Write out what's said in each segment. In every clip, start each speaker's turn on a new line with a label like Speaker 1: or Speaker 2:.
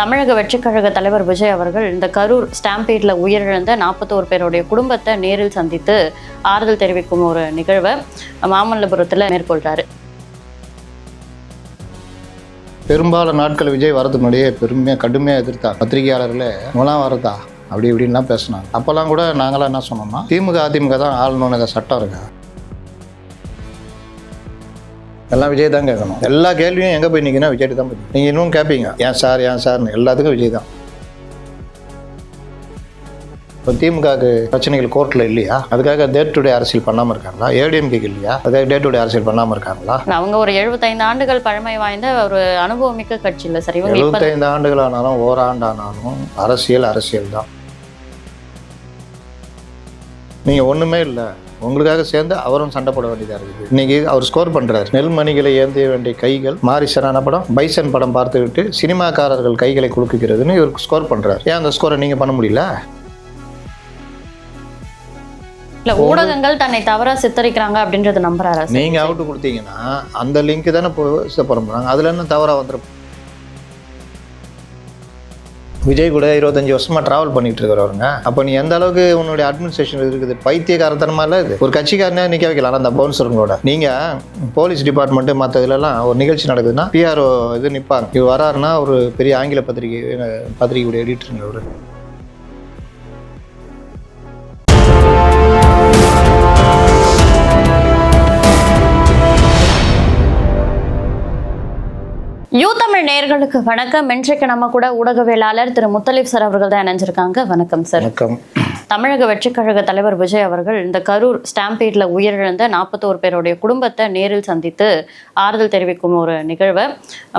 Speaker 1: தமிழக வெற்றிக் கழக தலைவர் விஜய் அவர்கள் இந்த கரூர் ஸ்டாம்பேட்ல உயிரிழந்த நாற்பத்தோரு பேருடைய குடும்பத்தை நேரில் சந்தித்து ஆறுதல் தெரிவிக்கும் ஒரு நிகழ்வை மாமல்லபுரத்தில் மேற்கொள்றாரு.
Speaker 2: பெரும்பாலான நாட்கள் விஜய் வரதுக்கு முன்னாடியே பெருமையாக கடுமையாக எதிர்த்தா. பத்திரிகையாளர்களே இவங்களாம் வரதா? அப்படி இப்படின்லாம் பேசினாங்க. அப்போல்லாம் கூட நாங்களாம் என்ன சொன்னோம்னா திமுக அதிமுக தான் ஆளணும்னு சட்டம் இருக்கா? எல்லாம் விஜய் தான் கேட்கணும். எல்லா கேள்வியும் எங்கே போய் நிற்கணும் விஜய் தான் போய் நீங்கள் இன்னும் கேட்பீங்க ஏன் சார் ஏன் சார்னு எல்லாத்துக்கும் விஜய் தான். இப்போ திமுகவுக்கு பிரச்சனைகள் கோர்ட்டில் இல்லையா? அதுக்காக டே டு டே அரசியல் பண்ணாமல் இருக்காங்களா? ஏடிஎம்கேக்கு இல்லையா? அதுக்காக டே டு டே அரசியல் பண்ணாமல் இருக்காங்களா?
Speaker 1: அவங்க ஒரு எழுபத்தைந்து ஆண்டுகள் பழமை வாய்ந்த ஒரு அனுபவமிக்க கட்சி இல்லை சார்
Speaker 2: எழுபத்தைந்து ஆண்டுகள் ஆனாலும் ஓராண்டானாலும் அரசியல் அரசியல் தான் நீங்கள் ஒன்றுமே இல்லை. உங்களுக்காக சேர்ந்து அவரும் சண்டை போட வேண்டியதாக இருக்குது. இன்னைக்கு அவர் ஸ்கோர் பண்ணுறாரு நெல்மணிகளை ஏந்திய வேண்டிய கைகள் மாரிசனான படம் பைசன் படம் பார்த்துவிட்டு சினிமாக்காரர்கள் கைகளை குலுக்குகிறதுன்னு இவர் ஸ்கோர் பண்ணுறாரு ஏன் அந்த ஸ்கோரை நீங்கள் பண்ண முடியல?
Speaker 1: இல்ல ஊடகங்கள் தன்னை தவறா சித்தரிக்கிறாங்க அப்படின்றது நம்புறாரா? சார்
Speaker 2: நீங்கள் அவுட்டு கொடுத்தீங்கன்னா அந்த லிங்க் தானே போய் போகிறாங்க அதில் என்ன தவறாக வந்துடும் விஜய் கூட இருபத்தஞ்சி வருஷமா டிராவல் பண்ணிட்டு இருக்கிறவருங்க அப்போ நீ எந்த அளவுக்கு உன்னுடைய அட்மினிஸ்ட்ரேஷன் இருக்குது? பைத்தியக்காரத்தனமா இல்லை இது? ஒரு கட்சிக்காரனே நிற்க வைக்கலாம் அந்த பவுன்சருங்களோட. நீங்கள் போலீஸ் டிபார்ட்மெண்ட்டு மற்ற இதுலலாம் ஒரு நிகழ்ச்சி நடக்குதுன்னா பிஆர்ஓ இது நிற்பாங்க இவர் வராருன்னா ஒரு பெரிய ஆங்கில பத்திரிகை பத்திரிகையுடைய எடிட்டருங்க
Speaker 1: தமிழ் நேர்களுக்கு வணக்கம். இன்றைக்கு நம்ம கூட ஊடகவியலாளர் திரு முத்தலீப் சார் அவர்கள் தான் இணைஞ்சிருக்காங்க. வணக்கம் சார்.
Speaker 2: வணக்கம்.
Speaker 1: தமிழக வெற்றிக் கழக தலைவர் விஜய் அவர்கள் இந்த கரூர் ஸ்டாம்பேட்ல உயிரிழந்த நாற்பத்தோரு பேருடைய குடும்பத்தை நேரில் சந்தித்து ஆறுதல் தெரிவிக்கும் ஒரு நிகழ்வை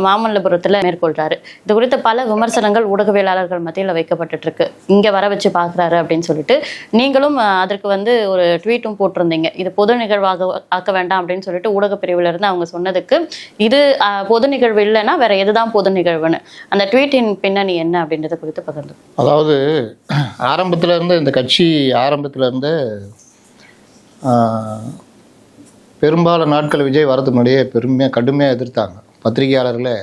Speaker 1: மாமல்லபுரத்துல மேற்கொள்றாரு. இது குறித்த பல விமர்சனங்கள் ஊடகவியலாளர்கள் மத்தியில் வைக்கப்பட்டுட்டு இருக்கு இங்க வர வச்சு பாக்குறாரு அப்படின்னு சொல்லிட்டு நீங்களும் அதற்கு வந்து ஒரு ட்வீட்டும் போட்டிருந்தீங்க. இது பொது நிகழ்வாக ஆக்க வேண்டாம் அப்படின்னு சொல்லிட்டு ஊடக பிரிவுல இருந்து அவங்க சொன்னதுக்கு இது பொது நிகழ்வு இல்லைன்னா வேற எதுதான் பொது நிகழ்வுன்னு. அந்த ட்வீட்டின் பின்னணி என்ன அப்படின்றத குறித்து பகிர்ந்து
Speaker 2: அதாவது ஆரம்பத்துல இருந்து இந்த கட்சி ஆரம்பத்தில் இருந்து பெரும்பாலான நாட்கள் விஜய் வரதுக்கு முன்னாடியே பெருமையாக கடுமையாக எதிர்த்தாங்க. பத்திரிகையாளர்களே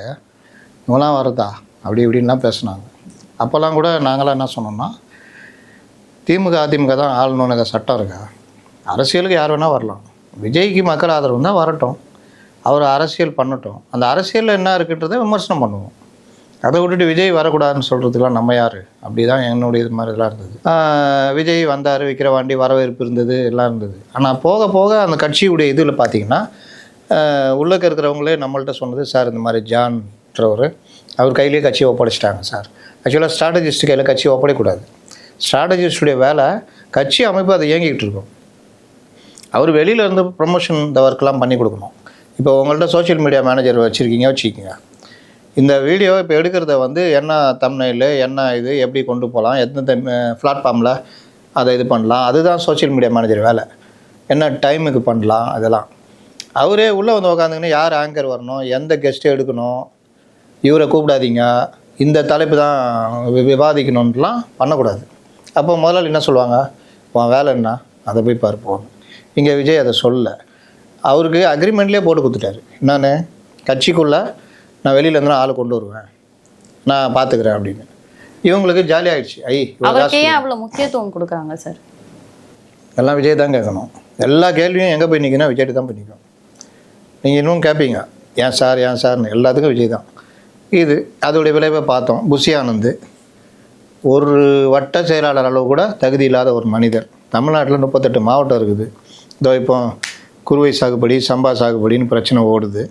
Speaker 2: இவங்களாம் வரதா? அப்படி இப்படின்லாம் பேசினாங்க. அப்போல்லாம் கூட நாங்களாம் என்ன சொன்னோம்னா திமுக அதிமுக தான் ஆளணும்னு சட்டம் இருக்கா? அரசியலுக்கு யார் வேணால் வரலாம். விஜய்க்கு மக்கள் ஆதரவு தான் வரட்டும். அவர் அரசியல் பண்ணட்டும். அந்த அரசியலில் என்ன இருக்குன்றதை விமர்சனம் பண்ணுவோம். அதை விட்டுட்டு விஜய் வரக்கூடாதுன்னு சொல்கிறதுக்குலாம் நம்ம யார்? அப்படி தான் என்னுடைய இது மாதிரிலாம் இருந்தது. விஜய் வந்தார் விக்கிரவாண்டி வரவேற்பு இருந்தது எல்லாம் இருந்தது. ஆனால் போக போக அந்த கட்சியுடைய இதில் பார்த்தீங்கன்னா உள்ளக்க இருக்கிறவங்களே நம்மள்ட்ட சொன்னது சார் இந்த மாதிரி ஜான்றவர் அவர் கையிலேயே கட்சியை ஒப்படைச்சிட்டாங்க சார். ஆக்சுவலாக ஸ்ட்ராட்டஜிஸ்ட் கையில் கட்சியை ஒப்படைக்கூடாது ஸ்ட்ராட்டஜிஸ்டுடைய வேலை கட்சி அமைப்பு அதை இயங்கிக்கிட்டு இருக்கும். அவர் வெளியில இருந்து ப்ரொமோஷன் இந்த ஒர்க்லாம் பண்ணி கொடுக்கணும். இப்போ உங்கள்கிட்ட சோஷியல் மீடியா மேனேஜர் வச்சுருக்கீங்க வச்சுக்கிங்க. இந்த வீடியோ இப்போ எடுக்கிறத வந்து என்ன தம்னையில் என்ன இது எப்படி கொண்டு போகலாம் எந்தெந்த பிளாட்ஃபார்மில் அதை இது பண்ணலாம். அதுதான் சோஷியல் மீடியா மேனேஜர் வேலை. என்ன டைமுக்கு பண்ணலாம் அதெல்லாம். அவரே உள்ளே வந்து உக்காந்துங்கன்னா யார் ஆங்கர் வரணும் எந்த கெஸ்ட்டு எடுக்கணும் இவரை கூப்பிடாதீங்க இந்த தலைப்பு தான் வி- விவாதிக்கணுன்ட்டுலாம் பண்ணக்கூடாது. அப்போ முதலாளி என்ன சொல்லுவாங்க? உன் வேலை என்ன? அதை போய் பார்ப்போம் இங்கே விஜய் அதை சொல்லலை. அவருக்கு அக்ரிமெண்ட்லேயே போட்டு கொடுத்துட்டாரு. நான் கட்சிக்குள்ளே நான் வெளியிலேருந்து ஆளை கொண்டு வருவேன். நான் பார்த்துக்கிறேன் அப்படின்னு. இவங்களுக்கு ஜாலி ஆயிடுச்சு. ஐ
Speaker 1: அவருக்கு அவ்வளவு முக்கியத்துவம் கொடுக்குறாங்க சார்.
Speaker 2: எல்லாம் விஜய் தான் கேட்கணும் எல்லா கேள்வியும் எங்கே போய் நிற்கணும் விஜய்ட்டு தான் போய் நிற்கும் நீங்கள் இன்னும் கேட்பீங்க ஏன் சார் ஏன் சார்னு எல்லாத்துக்கும் விஜய் தான். இது அதோடைய விளைவை பார்த்தோம். புஷி ஆனந்த் ஒரு வட்ட செயலாளர் அளவு கூட தகுதி இல்லாத ஒரு மனிதர். தமிழ்நாட்டில் முப்பத்தெட்டு மாவட்டம் இருக்குது. இதோ இப்போ குறுவை சாகுபடி சம்பா சாகுபடின்னு பிரச்சனை ஓடுது.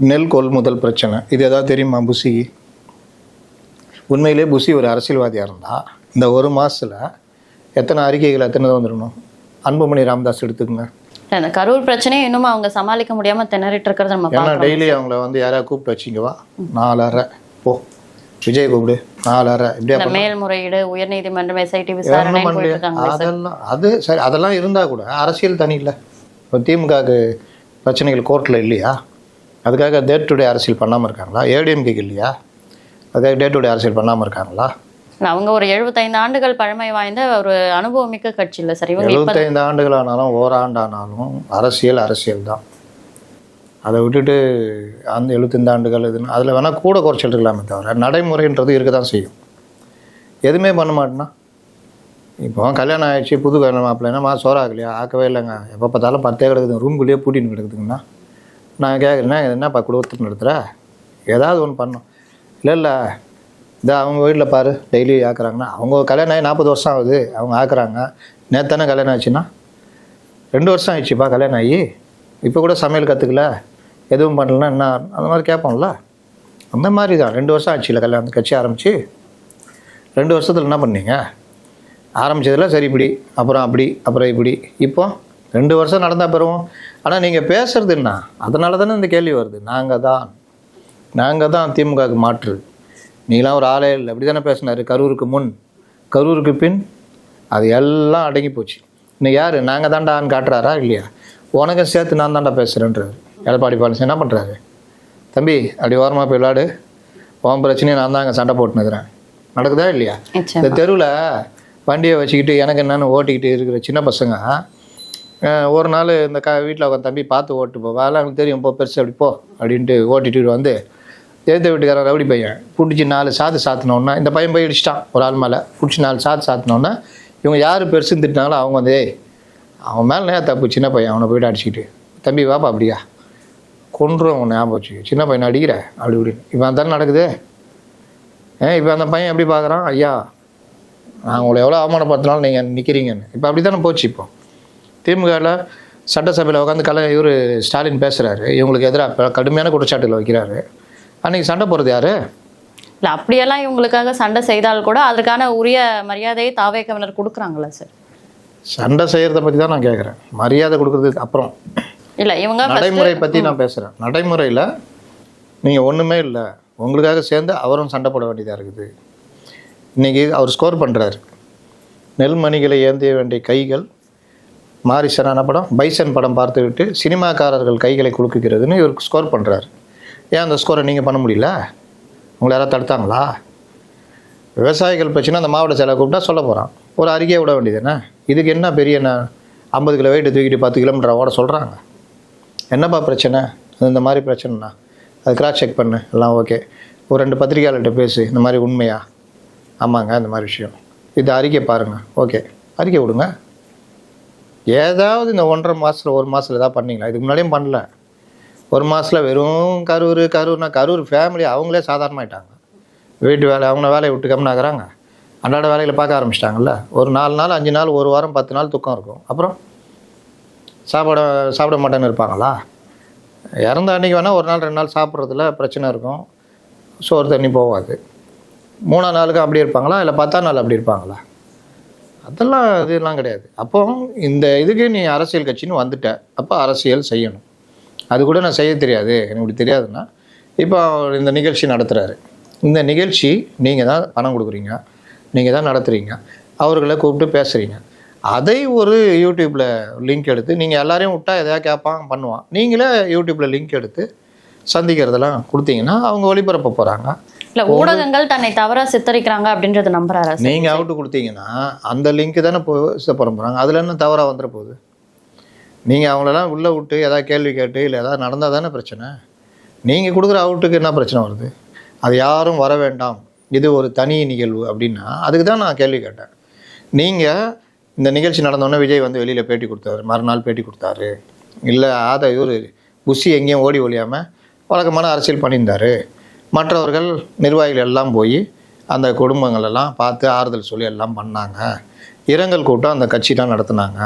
Speaker 2: நெல் கொள்முதல் பிரச்சனை. இது ஏதாவது தெரியுமா புஷிக்கு உண்மையிலே புஷி ஒரு அரசியல்வாதியாக இருந்தால் இந்த ஒரு மாதத்தில் எத்தனை அறிக்கைகள் எத்தனை வந்துடணும் அன்புமணி ராமதாஸ் எடுத்துக்கங்க.
Speaker 1: இல்ல, கரூர் பிரச்சனையை இன்னும் அவங்க சமாளிக்க முடியாம திணறிட்டு இருக்கிறத நம்ம
Speaker 2: ஏன்னா டெய்லி அவங்கள வந்து யாரையா கூப்பிட்டு வச்சிங்கவா நாலரை. போ. விஜய் கூப்பிடு. நாலரை. இப்படியா
Speaker 1: மேல்முறையீடு உயர்நீதிமன்றம் எஸ்ஐடி விசாரணை
Speaker 2: அதெல்லாம் அது சரி அதெல்லாம் இருந்தால் கூட அரசியல் தனி இல்லை. இப்போ திமுகவுக்கு பிரச்சனைகள் கோர்ட்டில் இல்லையா? அதுக்காக டே டு டே அரசியல் பண்ணாமல் இருக்காங்களா? ஏடிஎம்கேக்கு இல்லையா? அதுக்காக டே டு டே அரசியல் பண்ணாமல் இருக்காங்களா?
Speaker 1: அவங்க ஒரு எழுபத்தைந்து ஆண்டுகள் பழமை வாய்ந்த ஒரு அனுபவமிக்க கட்சி இல்ல சார்.
Speaker 2: எழுபத்தைந்து ஆண்டுகள் ஆனாலும் ஓராண்டு ஆனாலும் அரசியல் அரசியல் தான். அதை விட்டுட்டு அந்த எழுபத்தஞ்சு ஆண்டுகள் இதுன்னு அதில் வேணால் கூட குறைச்சல் இருக்கலாமே தவிர நடைமுறைன்றது இருக்க தான் செய்யும். எதுவுமே பண்ண மாட்டேன்னா? இப்போ கல்யாணம் ஆயிடுச்சு புது கல்யாணம் மாப்பிள்ளைனா மா சோறு ஆகலையா ஆக்கவே இல்லைங்க. எப்போ பார்த்தாலும் பத்தே கிடக்குது ரூம்குள்ளேயே பூட்டின்னு கிடக்குதுங்கண்ணா. நான் கேட்குறேன்னா என்னப்பா குடும்பத்துக்கு நடத்துகிற ஏதாவது ஒன்று பண்ணோம் இல்லை இல்லை. இந்த அவங்க வீட்டில் பாரு டெய்லி ஆக்குறாங்கன்னா அவங்க கல்யாணம் ஆகி நாற்பது வருஷம் ஆகுது அவங்க ஆக்குறாங்க. நேற்று தானே கல்யாணம் ஆச்சுன்னா? ரெண்டு வருஷம் ஆயிடுச்சுப்பா கல்யாணம் ஆகி. இப்போ கூட சமையல் கற்றுக்கல எதுவும் பண்ணலன்னா என்ன அந்த மாதிரி கேட்போம்ல அந்த மாதிரி தான் ரெண்டு வருஷம் ஆச்சுல கல்யாணம் கட்சி ஆரம்பித்து ரெண்டு வருஷத்தில் என்ன பண்ணீங்க? ஆரம்பித்ததில் சரி இப்படி அப்புறம் அப்படி அப்புறம் இப்படி. இப்போ? ரெண்டு வருஷம் நடந்தால் பெறுவோம் ஆனால் நீங்கள் பேசுறது என்ன? அதனால தானே இந்த கேள்வி வருது. நாங்கள் தான். நாங்கள் தான் திமுகவுக்கு மாற்று. நீலாம் ஒரு ஆளே இல்லை. அப்படி தானே பேசினார். கரூருக்கு முன். கரூருக்கு பின் அது எல்லாம் அடங்கி போச்சு. இன்னும் யார்? நாங்கள் தாண்டான்னு காட்டுறாரா இல்லையா? உனக்கும் சேர்த்து நான் தாண்டா பேசுகிறேன்றாரு எடப்பாடி பழனிசாமி என்ன பண்ணுறாரு தம்பி அப்படி ஓரமாக போய் விளாடு. உன் பிரச்சனையை நான் தான் அங்கே சண்டை போட்டுனுக்கிறேன் நடக்குதா இல்லையா? இந்த தெருவில் வண்டியை வச்சுக்கிட்டு எனக்கு என்னன்னு ஓட்டிக்கிட்டு இருக்கிற சின்ன பசங்க ஒரு நாள் இந்த க வீட்டில் உட்காந்து தம்பி பார்த்து ஓட்டு போ. வேலை எனக்கு தெரியும் போ பெருசு அப்படி போ அப்படின்ட்டு ஓட்டிட்டு வந்து எதிர்த்த வீட்டுக்காரன் ரவுடி பையன் பிடிச்சி நாலு சாத்து சாத்தினோன்னா இந்த பையன் போய் இடிச்சிட்டான் ஒரு ஆள் மேலே. பிடிச்சி நாலு சாத்து சாத்தினோன்னா இவங்க யார் பெருசுன்னு திட்டினாங்களோ அவங்க வந்து "ஏய், அவன் மேலே நேரம் தப்பு சின்ன பையன் அவனை போய்ட்டு அடிச்சுக்கிட்டு. தம்பி வாப்பா அப்படியா? கொன்றும் அவன் ஞாபகம் வச்சு சின்ன பையனை அடிக்கிற அப்படி இப்படின்னு. இப்போ தானே நடக்குது? ஏன் இப்போ அந்த பையன் எப்படி பார்க்குறான் ஐயா நான் உங்களை எவ்வளோ அவமானப்படுத்தினாலும் நீங்கள் நிற்கிறீங்கன்னு இப்போ அப்படி தானே போச்சு இப்போ. திமுகவில் சட்டசபையில் உட்காந்து கல இவர் ஸ்டாலின் பேசுகிறாரு இவங்களுக்கு எதிராக கடுமையான குற்றச்சாட்டுகளை வைக்கிறாரு. அன்றைக்கி சண்டை போகிறது யார்?
Speaker 1: இல்ல அப்படியெல்லாம் இவங்களுக்காக சண்டை செய்தால் கூட அதற்கான உரிய மரியாதையை தாவேக்கவினர் கொடுக்குறாங்களா சார்?
Speaker 2: சண்டை செய்கிறத பற்றி தான் நான் கேட்குறேன் மரியாதை கொடுக்குறதுக்கு அப்புறம்.
Speaker 1: இல்ல இவங்க
Speaker 2: நடைமுறை பற்றி நான் பேசுகிறேன் நடைமுறையில் நீங்கள் ஒன்றுமே இல்லை. உங்களுக்காக சேர்ந்து அவரும் சண்டை போட வேண்டியதாக இருக்குது. இன்றைக்கி அவர் ஸ்கோர் பண்ணுறாரு நெல்மணிகளை ஏந்திய வேண்டிய கைகள் மாரிசனான படம் பைசன் படம் பார்த்துவிட்டு சினிமாக்காரர்கள் கைகளை குலுக்குகிறதுன்னு இவர் ஸ்கோர் பண்ணுறாரு ஏன் அந்த ஸ்கோரை நீங்கள் பண்ண முடியல? உங்களை யாராவது தடுத்தாங்களா? விவசாயிகள் பிரச்சனை அந்த மாவட்ட செயலை கூப்பிட்டா சொல்ல போகிறான் ஒரு அறிக்கையை விட வேண்டியது என்ன இதுக்கு என்ன பெரிய என்ன ஐம்பது கிலோ வெயிட்டு தூக்கிட்டு பத்து கிலோமீட்டர் ஓட சொல்கிறாங்க என்னப்பா பிரச்சனை? அது இந்த மாதிரி பிரச்சனைண்ணா அது கிராஸ் செக் பண்ணு. எல்லாம் ஓகே ஒரு ரெண்டு பத்திரிகையாளர்கிட்ட பேசு. இந்த மாதிரி உண்மையா? ஆமாங்க இந்த மாதிரி விஷயம். இது அறிக்கை பாருங்கள் ஓகே அறிக்கை விடுங்க. ஏதாவது இந்த ஒன்றரை மாதத்தில் ஒரு மாதத்தில் ஏதாவது பண்ணிங்களா? இதுக்கு முன்னாடியும் பண்ணல. ஒரு மாதத்தில் வெறும் கரூர் கரூர்னா கரூர் ஃபேமிலி அவங்களே சாதாரணமாயிட்டாங்க வீட்டு வேலை அவங்க வேலையை விட்டு கம்னாக்குறாங்க அன்றாட வேலைகளை பார்க்க ஆரம்பிச்சிட்டாங்கல்ல. ஒரு நாலு நாள் அஞ்சு நாள் ஒரு வாரம் பத்து நாள் துக்கம் இருக்கும். அப்புறம் சாப்பிட சாப்பிட மாட்டேன்னு இருப்பாங்களா? இறந்த அன்றைக்கி வேணால் ஒரு நாள் ரெண்டு நாள் சாப்பிட்றதுல பிரச்சனை இருக்கும். சோறு தண்ணி போகாது. மூணாம் நாளுக்கு அப்படி இருப்பாங்களா? இல்லை பத்தாம் நாள் அப்படி இருப்பாங்களா? அதெல்லாம் இதெல்லாம் கிடையாது. அப்போ இந்த இதுக்கு நீ அரசியல் கட்சின்னு வந்துட்ட. அப்போ அரசியல் செய்யணும். அது கூட நான் செய்ய தெரியாது. எனக்கு இப்படி தெரியாதுன்னா. இப்போ அவர் இந்த நிகழ்ச்சி நடத்துகிறாரு இந்த நிகழ்ச்சி நீங்கள் தான் பணம் கொடுக்குறீங்க. நீங்கள் தான் நடத்துகிறீங்க அவர்களை கூப்பிட்டு பேசுகிறீங்க அதை ஒரு யூடியூப்பில் லிங்க் எடுத்து நீங்கள் எல்லாரையும் விட்டா எதாவது கேட்பான் பண்ணுவான். நீங்களே யூடியூப்பில் லிங்க் எடுத்து சந்திக்கிறதெல்லாம் கொடுத்தீங்கன்னா அவங்க ஒளிபரப்ப போகிறாங்க
Speaker 1: இல்ல ஊடகங்கள் தன்னை தவறா சித்தரிக்கிறாங்க அப்படின்றத நம்புறாரா சார்?
Speaker 2: நீங்கள் அவுட்டு கொடுத்தீங்கன்னா அந்த லிங்க்கு தானே போ போகிற போகிறாங்க அதில் என்ன தவறாக வந்துட போகுது? நீங்கள் அவங்களெல்லாம் உள்ளே விட்டு ஏதாவது கேள்வி கேட்டு இல்லை ஏதாவது நடந்தால் தானே பிரச்சனை? நீங்கள் கொடுக்குற அவுட்டுக்கு என்ன பிரச்சனை வருது? அது யாரும் வர வேண்டாம். இது ஒரு தனி நிகழ்வு அப்படின்னா அதுக்கு தான் நான் கேள்வி கேட்டேன். நீங்கள் இந்த நிகழ்ச்சி நடந்தோடனே விஜய் வந்து வெளியில் பேட்டி கொடுத்தாரு. மறுநாள் பேட்டி கொடுத்தாரு. இல்லை ஆத இவர் புஷி எங்கேயும் ஓடி ஒழியாமல் வழக்கமான அரசியல் பண்ணியிருந்தாரு. மற்றவர்கள் நிர்வாகிகள் எல்லாம் போய் அந்த குடும்பங்கள் எல்லாம் பார்த்து ஆறுதல் சொல்லி எல்லாம் பண்ணாங்க. இரங்கல் கூட்டம் அந்த கட்சி தான் நடத்துனாங்க.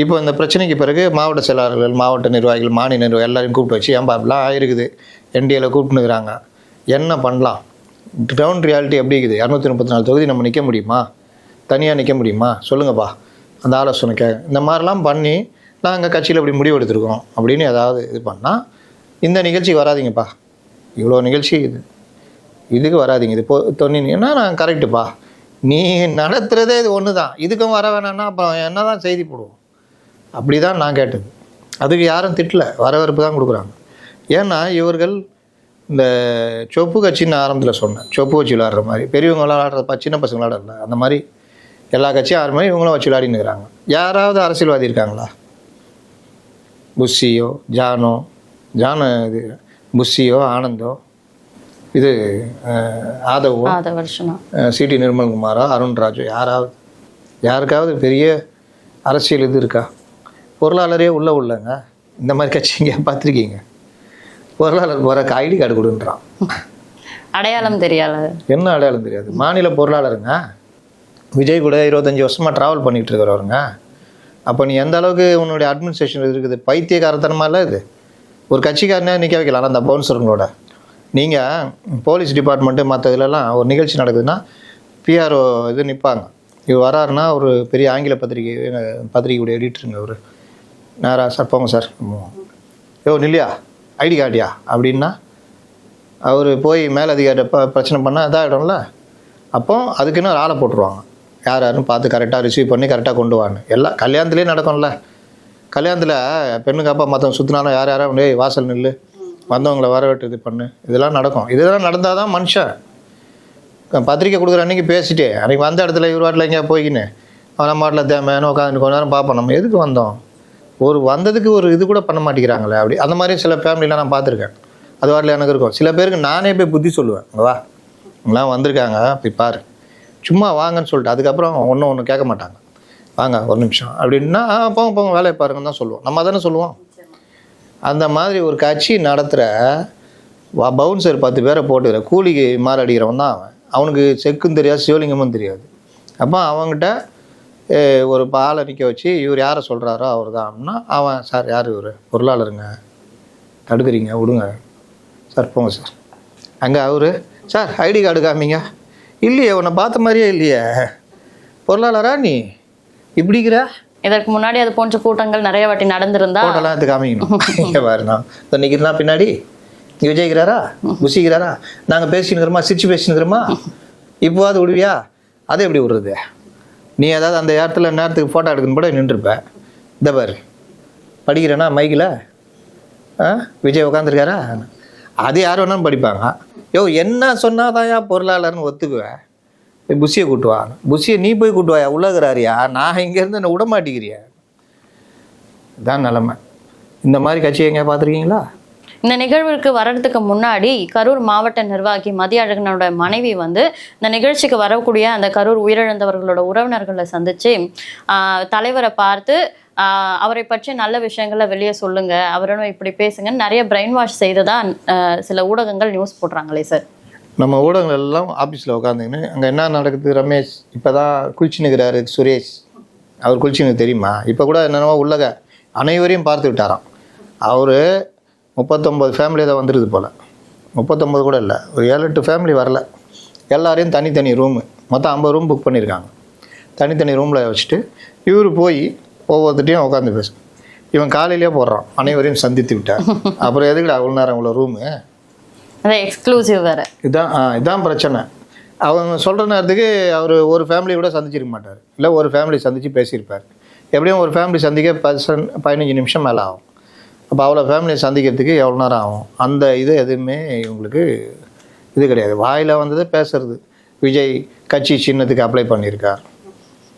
Speaker 2: இப்போ இந்த பிரச்சனைக்கு பிறகு மாவட்ட செயலாளர்கள் மாவட்ட நிர்வாகிகள் மாநில நிர்வாகிகள் எல்லாரையும் கூப்பிட்டு வச்சு ஏன்பா அப்படிலாம் ஆயிருக்குது? என்டிஏல கூப்பிட்டுனுக்குறாங்க என்ன பண்ணலாம்? கிரவுண்ட் ரியாலிட்டி எப்படி இருக்குது? இரநூத்தி முப்பத்தி நாலு தொகுதி நம்ம நிற்க முடியுமா? தனியாக நிற்க முடியுமா? சொல்லுங்கப்பா. அந்த ஆலோசனை கே இந்த மாதிரிலாம் பண்ணி நாங்கள் கட்சியில் இப்படி முடிவு எடுத்திருக்கோம் அப்படின்னு ஏதாவது இது பண்ணால் இந்த நிகழ்ச்சிக்கு வராதீங்கப்பா. இவ்வளோ நிகழ்ச்சி இது. இதுக்கு வராதீங்க. இது போ தொண்ணிங்கன்னா நான் கரெக்டுப்பா நீ நடத்துகிறதே இது ஒன்று தான். இதுக்கும் வர வேணாம்னா அப்புறம் என்ன தான் செய்தி போடுவோம்? அப்படி தான் நான் கேட்டது. அதுக்கு யாரும் திட்டல. வரவேற்பு தான் கொடுக்குறாங்க. ஏன்னா இவர்கள் இந்த சொப்பு கட்சின்னு ஆரம்பத்தில் சொன்னேன். சொப்பு வச்சு விளாடுற மாதிரி. பெரியவங்க விளாடுறப்ப சின்ன பசங்க விளாடல அந்த மாதிரி எல்லா கட்சியும் ஆறு மாதிரி இவங்களும் வச்சு விளாடின்னு இருக்கிறாங்க. யாராவது அரசியல்வாதி இருக்காங்களா? புஷியோ ஜானோ? ஜானோ இது புஷியோ ஆனந்தோ இது ஆதவோ சிடி நிர்மல்குமாரோ அருண்ராஜோ யாராவது யாருக்காவது பெரிய அரசியல் இது இருக்கா? பொருளாளரே உள்ள உள்ளங்க. இந்த மாதிரி கட்சிங்க பார்த்துருக்கீங்க பொருளாளர் போகிறக்கு ஐடி கார்டு கொடுன்றான்.
Speaker 1: அடையாளம் தெரியாத
Speaker 2: என்ன அடையாளம் தெரியாது? மாநில பொருளாளருங்க. விஜய் கூட இருபத்தஞ்சி வருஷமாக ட்ராவல் பண்ணிகிட்டு இருக்கிறவருங்க. அப்போ நீ எந்த அளவுக்கு உன்னுடைய அட்மினிஸ்ட்ரேஷன் இருக்குது? பைத்தியக்காரத்தனமா இல்லை இது? ஒரு கட்சிக்காரனே நிற்க வைக்கலாம் அந்த பவுன்சருங்களோட நீங்கள் போலீஸ் டிபார்ட்மெண்ட்டு மற்ற இதுலலாம் ஒரு நிகழ்ச்சி நடக்குதுன்னா பிஆர்ஓ இது நிற்பாங்க இவர் வராருன்னா ஒரு பெரிய ஆங்கில பத்திரிகை பத்திரிகையுடைய எடிட்டருங்க அவர் நேரா சார் போங்க சார். யோ நில்லையா? ஐடி கார்டியா? அப்படின்னா அவர் போய் மேலதிகாரி ப பிரச்சனை பண்ணால் இதாகிடும்ல அப்போ அதுக்குன்னு ஒரு ஆளை போட்டுருவாங்க. யார் யாருன்னு பார்த்து கரெக்டாக ரிசீவ் பண்ணி கரெக்டாக கொண்டு வாங்க எல்லாம் கல்யாணத்துலேயே நடக்கும்ல. கல்யாணத்தில் பெண்ணுக்கு அப்பா மற்றவங்க சுற்றினாலும் யார் யாரும் டேய் வாசல் நில்லு. வந்தவங்கள வரவேற்று இது பண்ணு. இதெல்லாம் நடக்கும். இதெல்லாம் நடந்தால் தான் மனுஷன் பத்திரிக்கை கொடுக்குற அன்றைக்கி பேசிட்டே அன்றைக்கி வந்த இடத்துல இவர் வாட்டில் எங்கேயா போய்க்கின்னு? அவன் நம்ம வாட்டில் தேமையான உட்காந்து கொஞ்ச நேரம் பார்ப்போம். நம்ம எதுக்கு வந்தோம்? ஒரு வந்ததுக்கு ஒரு இது கூட பண்ண மாட்டேங்கிறாங்களே அப்படி. அந்த மாதிரி சில ஃபேமிலிலாம் நான் பார்த்துருக்கேன். அது வாட்டில் எனக்கு இருக்கும். சில பேருக்கு நானே போய் புத்தி சொல்லுவேன். வா. இங்கெல்லாம் வந்திருக்காங்க. போய் பாரு. சும்மா வாங்கன்னு சொல்லிட்டு அதுக்கப்புறம் ஒன்றும் ஒன்றும் கேட்க மாட்டாங்க. வாங்க ஒரு நிமிஷம். அப்படின்னா "ஆ, போங்க போங்க வேலையை பாருங்கன்னு தான் சொல்லுவோம். நம்ம தானே சொல்லுவோம்? அந்த மாதிரி ஒரு கட்சி நடத்துகிற பவுன்சர் பத்து பேரை போட்டுக்கிற கூலிக்கு மாறு அடிக்கிறவன் தான் அவன். அவனுக்கு செக்கும் தெரியாது சிவலிங்கமும் தெரியாது. அப்போ அவங்ககிட்ட ஒரு பாலை நிற்க வச்சு இவர் யாரை சொல்கிறாரோ அவர் தான் அப்படின்னா அவன் சார் யார் இவர்? பொருளாளருங்க. தடுக்கிறீங்க விடுங்க. சார் போங்க சார். அங்கே அவர் சார் ஐடி கார்டு காமிங்க. இல்லையே உன்னை பார்த்த மாதிரியே இல்லையே. பொருளாளரா நீ? இப்படிங்கிற?
Speaker 1: இதற்கு முன்னாடி அது போன்ற கூட்டங்கள் நிறைய வாட்டி நடந்திருந்தா
Speaker 2: போட்டெல்லாம் எடுத்து காமிக்கணும். இங்கே பாரு நான் இப்போ நிற்கிறனா பின்னாடி. இங்கே விஜய்க்கிறாரா குசிக்கிறாரா நாங்கள் பேசினுக்கிறோமா? சிரிச்சு பேசினுக்கிறோமா? இப்போவாது விடுவியா? அதை எப்படி விடுறது? நீ ஏதாவது அந்த இடத்துல நேரத்துக்கு ஃபோட்டோ எடுக்கணும் கூட நின்றுருப்ப இந்த பாரு. படிக்கிறேன்னா மைக்கில் ஆ? விஜய் உட்காந்துருக்காரா அது யார் வேணாலும் படிப்பாங்க. யோ என்ன சொன்னாதாயா பொருளாளர்னு ஒத்துக்குவேன். புஷியை கூட்டுவா புஷியை நீ போய் கூட்டுவாயா உள்ளகிறாரியா? நான் இங்கேருந்து என்னை விட மாட்டேங்கிறியா? இதுதான் நிலமை. இந்த மாதிரி கட்சி எங்கேயா பார்த்துருக்கீங்களா?
Speaker 1: இந்த நிகழ்வுக்கு வர்றதுக்கு முன்னாடி கரூர் மாவட்ட நிர்வாகி மதியழகனோட மனைவி வந்து இந்த நிகழ்ச்சிக்கு வரக்கூடிய அந்த கரூர் உயிரிழந்தவர்களோட உறவினர்களை சந்திச்சு தலைவரை பார்த்து அவரை பற்றி நல்ல விஷயங்களை வெளியே சொல்லுங்க அவரும் இப்படி பேசுங்கன்னு நிறைய பிரெயின் வாஷ் செய்ததான் சில ஊடகங்கள் நியூஸ் போடுறாங்களே சார்.
Speaker 2: நம்ம ஊடகங்கள் எல்லாம் ஆஃபீஸில் உட்காந்துக்கின்னு அங்கே என்ன நடக்குது ரமேஷ்? இப்போ தான் குளிச்சுனுக்கிறாரு சுரேஷ். அவர் குளிச்சுனுக்கு தெரியுமா? இப்போ கூட என்னென்னவோ உள்ளக அனைவரையும் பார்த்து விட்டாராம். அவர் முப்பத்தொம்பது ஃபேமிலி தான் வந்துடுது போல். முப்பத்தொம்பது கூட இல்லை. ஒரு ஏழு எட்டு ஃபேமிலி வரல. எல்லாரையும் தனித்தனி ரூமு மொத்தம் ஐம்பது ரூம் புக் பண்ணியிருக்காங்க தனித்தனி ரூமில் வச்சுட்டு இவர் போய் ஒவ்வொருத்தையும் உட்காந்து பேசும் இவன் காலையிலேயே போடுறான். அனைவரையும் சந்தித்து விட்டார். அப்புறம் எதுக்குடா அவ்வளோ நேரம் இவ்வளோ ரூமு
Speaker 1: அது எக்ஸ்க்ளூசிவ் வேற.
Speaker 2: இதான் ஆ இதான் பிரச்சனை. அவங்க சொல்கிற நேரத்துக்கு அவர் ஒரு ஃபேமிலி கூட சந்திச்சிருக்க மாட்டார். இல்லை ஒரு ஃபேமிலி சந்தித்து பேசியிருப்பார். எப்படியும் ஒரு ஃபேமிலி சந்திக்க பர்சன் பதினஞ்சு நிமிஷம் மேலே ஆகும். அப்போ அவ்வளோ ஃபேமிலியை சந்திக்கிறதுக்கு எவ்வளோ நேரம் ஆகும்? அந்த இது எதுவுமே இவங்களுக்கு இது கிடையாது. வாயில் வந்தது பேசுறது. விஜய் கட்சி சின்னத்துக்கு அப்ளை பண்ணியிருக்கார்.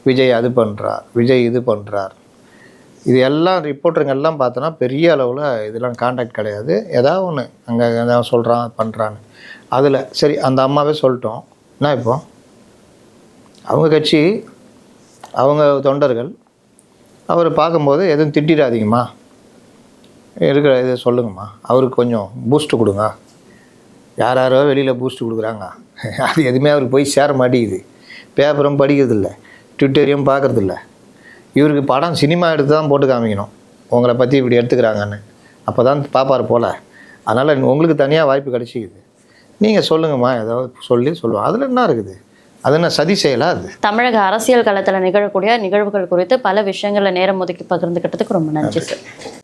Speaker 2: விஜய் அது பண்ணுறார் விஜய் இது பண்ணுறார் இது எல்லாம் ரிப்போர்ட்டருங்க எல்லாம் பார்த்தோன்னா பெரிய அளவில் இதெல்லாம் காண்டாக்ட் கிடையாது. ஏதாவது ஒன்று அங்கே ஏதாவது சொல்கிறான் பண்ணுறான்னு அதில் சரி அந்த அம்மாவே சொல்லிட்டோம். என்ன இப்போ? அவங்க கட்சி அவங்க தொண்டர்கள் அவர் பார்க்கும்போது எதுவும் திட்டிடாதீங்கம்மா. இருக்கிற இதை சொல்லுங்கம்மா. அவருக்கு கொஞ்சம் பூஸ்ட்டு கொடுங்க. யார் யாரோ வெளியில் பூஸ்ட் கொடுக்குறாங்க. அது எதுவுமே அவருக்கு போய் சேர மாட்டேங்குது. பேப்பரும் படிக்கிறதில்ல. ட்விட்டரையும் பார்க்குறதில்ல. இவருக்கு படம் சினிமா எடுத்து தான் போட்டு காமிக்கணும். உங்களை பற்றி இப்படி எடுத்துக்கிறாங்கன்னு. அப்போ தான் பார்ப்பார் போல். அதனால் உங்களுக்கு தனியாக வாய்ப்பு கிடைச்சிக்குது. நீங்கள் சொல்லுங்கம்மா ஏதாவது சொல்லி சொல்லுவோம் அதில் என்ன இருக்குது? அது என்ன சதி செய்யலா அது?
Speaker 1: தமிழக அரசியல் களத்துல நிகழக்கூடிய நிகழ்வுகள் குறித்து பல விஷயங்களை நேரம் ஒதுக்கி பகிர்ந்துக்கிட்டதுக்கு ரொம்ப நன்றி சார்